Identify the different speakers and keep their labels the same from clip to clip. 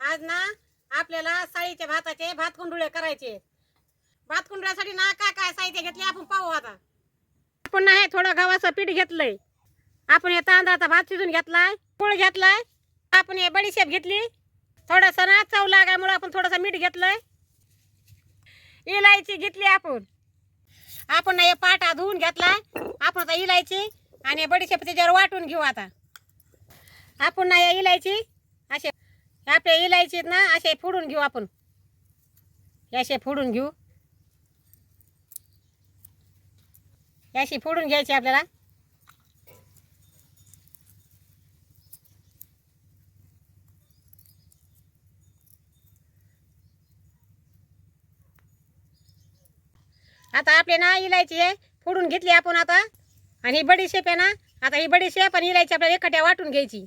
Speaker 1: आज ना आपल्याला साळीचे भाताचे भात कुंडुळे करायचे. भात कुंडुळ्यासाठी ना काय काय साहित्य घेतले आपण पाहू आता. आपण नाही हे थोडं गव्हाचं पीठ घेतलंय. आपण हे तांदळाचा भात शिजून घेतलाय पोळ घेतलाय. आपण हे बडीशेप घेतली. थोडासा ना चव लागायमुळे आपण थोडंसं मीठ घेतलंय. इलायची घेतली आपण. आपण हे पाटा धुवून घेतलाय. आपण आता इलायची आणि बडीशेप त्याच्यावर वाटून घेऊ आता. आपण ना हे इलायची असे आपल्या इलायचीत ना असे फोडून घेऊ आपण. असे फोडून घेऊ. याशी अशी फोडून घ्यायची आपल्याला. आता आपले ना इलायची आहे फोडून घेतली आपण आता. आणि ही बडीशेप आहे ना आता ही बडीशेप आणि इलायची आपल्याला एकट्या वाटून घ्यायची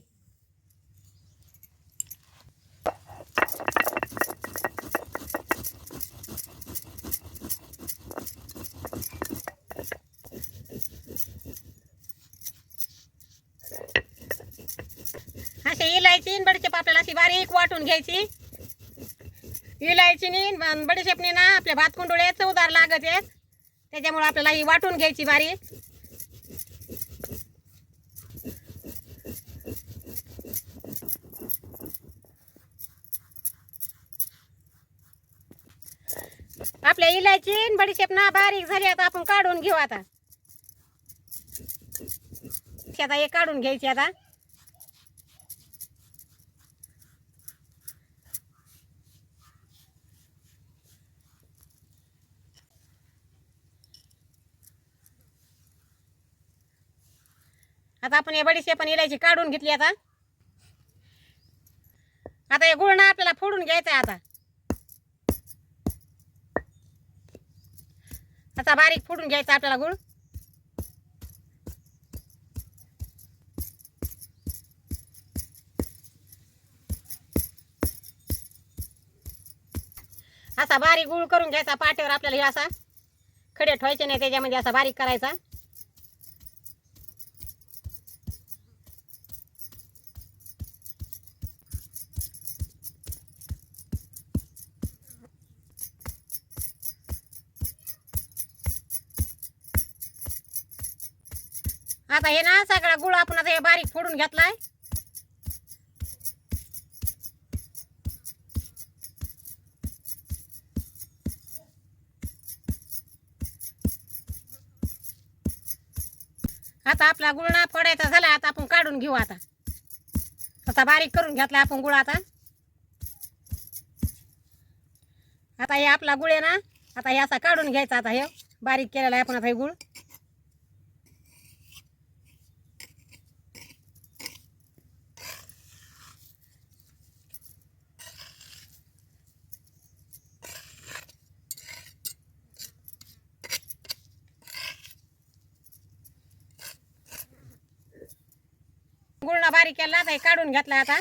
Speaker 1: अशी इलायची बडीशेप आपल्याला अशी बारीक वाटून घ्यायची. इलायचीनी बडीशेपनी ना आपल्या भात कुंडोळे चवदार लागत आहेत त्याच्यामुळे आपल्याला ही वाटून घ्यायची बारीक. आपल्या इलायची बडीशेप ना बारीक झाली आता आपण काढून घेऊ आता. आता हे काढून घ्यायची आता. आता आपण हे बडीशेप आणि इलायची काढून घेतली आता. आता हे गुळ ना आपल्याला फोडून घ्यायचा आहे आता. आता बारीक फोडून घ्यायचा आपल्याला गुळ. असा बारीक गुळ करून घ्यायचा पाट्यावर आपल्याला हे असा खडे ठेवायचे नाही त्याच्यामध्ये असा बारीक करायचा. आता हे ना सगळा गुळ आपण आता हे बारीक फोडून घेतलाय. आता आपला गुळ ना फोडायचा झाला आता आपण काढून घेऊ आता. आता बारीक करून घेतला आपण गुळ आता. आता हे आपला गुळ आहे ना आता हे असा काढून घ्यायचा आता हे. बारीक केलेला आहे आपण आता हे गुळ गुळणा बारीक केला आता हे काढून घेतला आता.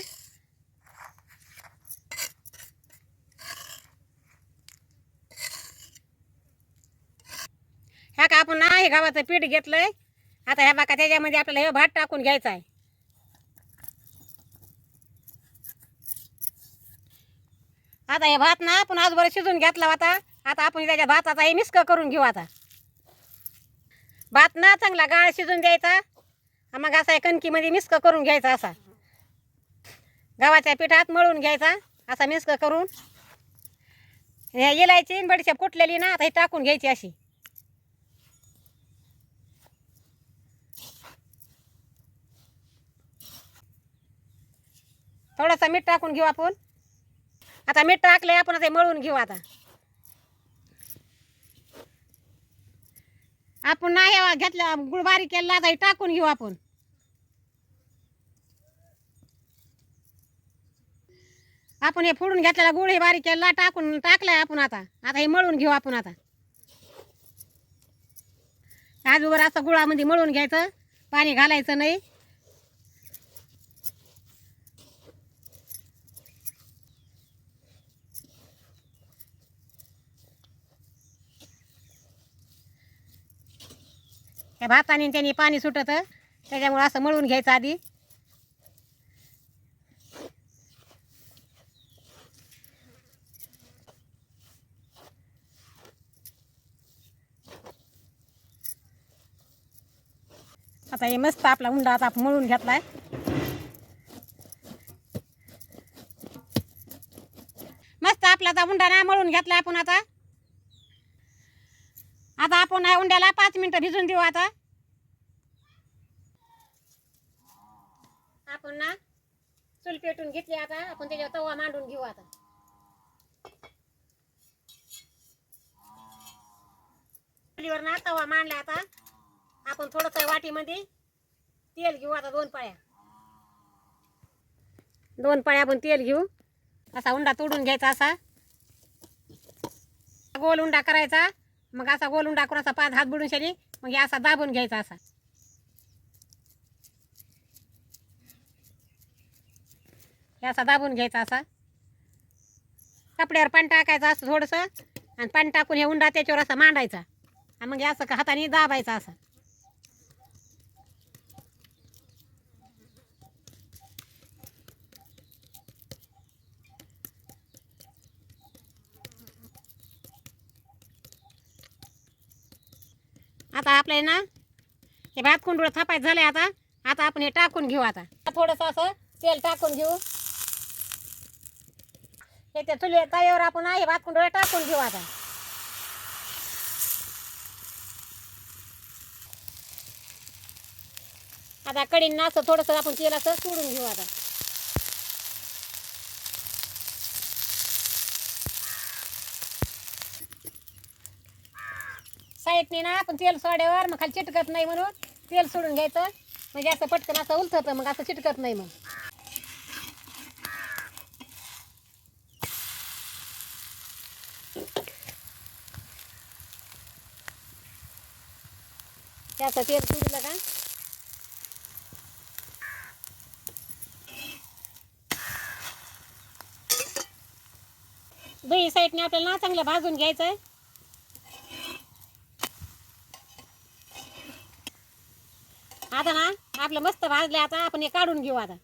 Speaker 1: ह्या का आपण ना हे गव्हाचं पीठ घेतलंय? आता ह्या बाका त्याच्यामध्ये आपल्याला हे भात टाकून घ्यायचा आहे. आता हे भात ना आपण आजभर शिजून घेतला होता. आता आपण त्याच्या भाताचा हे मिस्क करून घेऊ आता. भात ना चांगला गाळ शिजून द्यायचा. मग असा कणकीमध्ये मिस्क करून घ्यायचा असा. गव्हाच्या पिठात मळून घ्यायचा असा मिस्क करून. इलायची बडीशेप कुटलेली ना आता ही टाकून घ्यायची अशी. थोडंसं मीठ टाकून घेऊ आपण. आता मीठ टाकले आपण आता हे मळून घेऊ आता. आपण नाही घेतला गुळबारी केला आता हे टाकून घेऊ आपण. आपण हे फोडून घेतलेला गुळ हे बारीक केला टाकून टाकलाय आपण आता. आता हे मळून घेऊ आपण आता. आजूवर असं गुळामध्ये मळून घ्यायचं पाणी घालायचं नाही. भाताने त्यांनी पाणी सुटत त्याच्यामुळे असं मळून घ्यायचं आधी. आता मस्त आपला उंडा आता मळून घेतलाय. मस्त आपला आता उंडा ना मळून घेतलाय आपण आता. आता आपण ह्या उंड्याला पाच मिनिटं भिजून देऊ आता. आपण ना चूल पेटून घेतली आता. आपण त्याच्यावर तवा मांडून घेऊ आता. चुलीवर ना तवा मांडला आता. आपण थोडस वाटीमध्ये तेल घेऊ आता दोन पाळ्या. दोन पाळ्या आपण तेल घेऊ. असा उंडा तोडून घ्यायचा असा. गोल उंडा करायचा. मग असा गोल उंडा करून असा पाच हात बुडून शरी. मग हे असा दाबून घ्यायचा असा. हे असा दाबून घ्यायचा असा. कपड्यावर पाणी टाकायचं असं थोडंसं. आणि पाणी टाकून हे उंडा त्याच्यावर असा मांडायचा. आणि मग हे असं का हाताने दाबायचा असा. आता आपल्या ना हे भात कुंडूळ थापायचं झालंय आता. आता आपण हे टाकून घेऊ आता. थोडंसं असं तेल टाकून घेऊ. हे त्या चुली ताव्यावर आपण हे भात कुंडूळ टाकून घेऊ आता. आता कडीन असं थोडंसं आपण तेल असं सोडून घेऊ आता. साईडने ना आपण तेल सोड्यावर मग खाली चिटकत नाही म्हणून तेल सोडून घ्यायचं. म्हणजे असं पटकन असं उलथतं मग असं चिटकत नाही मग त्याचं तेल सोडलं का? दही साईडने आपल्याला ना चांगलं भाजून घ्यायचं आहे आता ना आपलं मस्त भाजले आता आपण हे काढून घेऊ आता.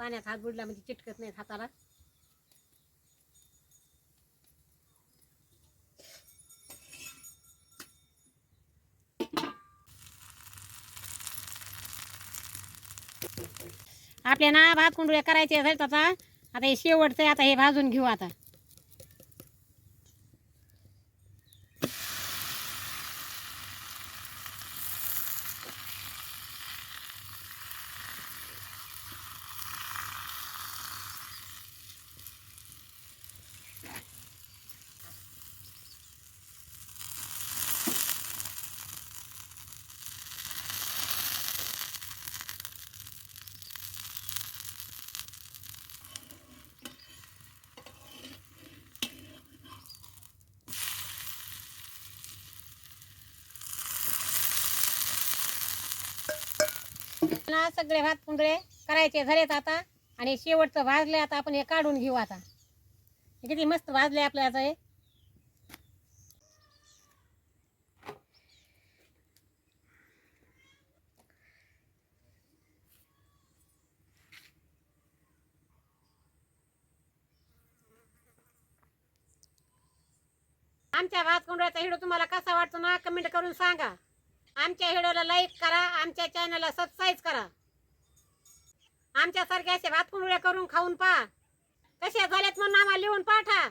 Speaker 1: पाण्यात हात बुडला म्हणजे चिटकत नाही हाताला. आपल्या ना भात कुंडुळ्या करायचे असेल आता. आता हे शेवटचं आहे, आता हे भाजून घेऊ आता. ना सगळे भात कुंडळे करायचे झालेत आता. आणि शेवटचं भाजले आता आपण हे काढून घेऊ आता. किती मस्त भाजले आपल्या आता हे. आमच्या भात कुंडळ्याचा हिडो तुम्हाला कसा वाटतो ना? कमेंट करून सांगा. आमच्या व्हिडिओला लाईक करा आमच्या चॅनलला सबस्क्राईब करा. आमच्यासारखे असे भात करून खाऊन पहा. कशा झाल्यात म्हणून आम्हाला लिहून पाठा.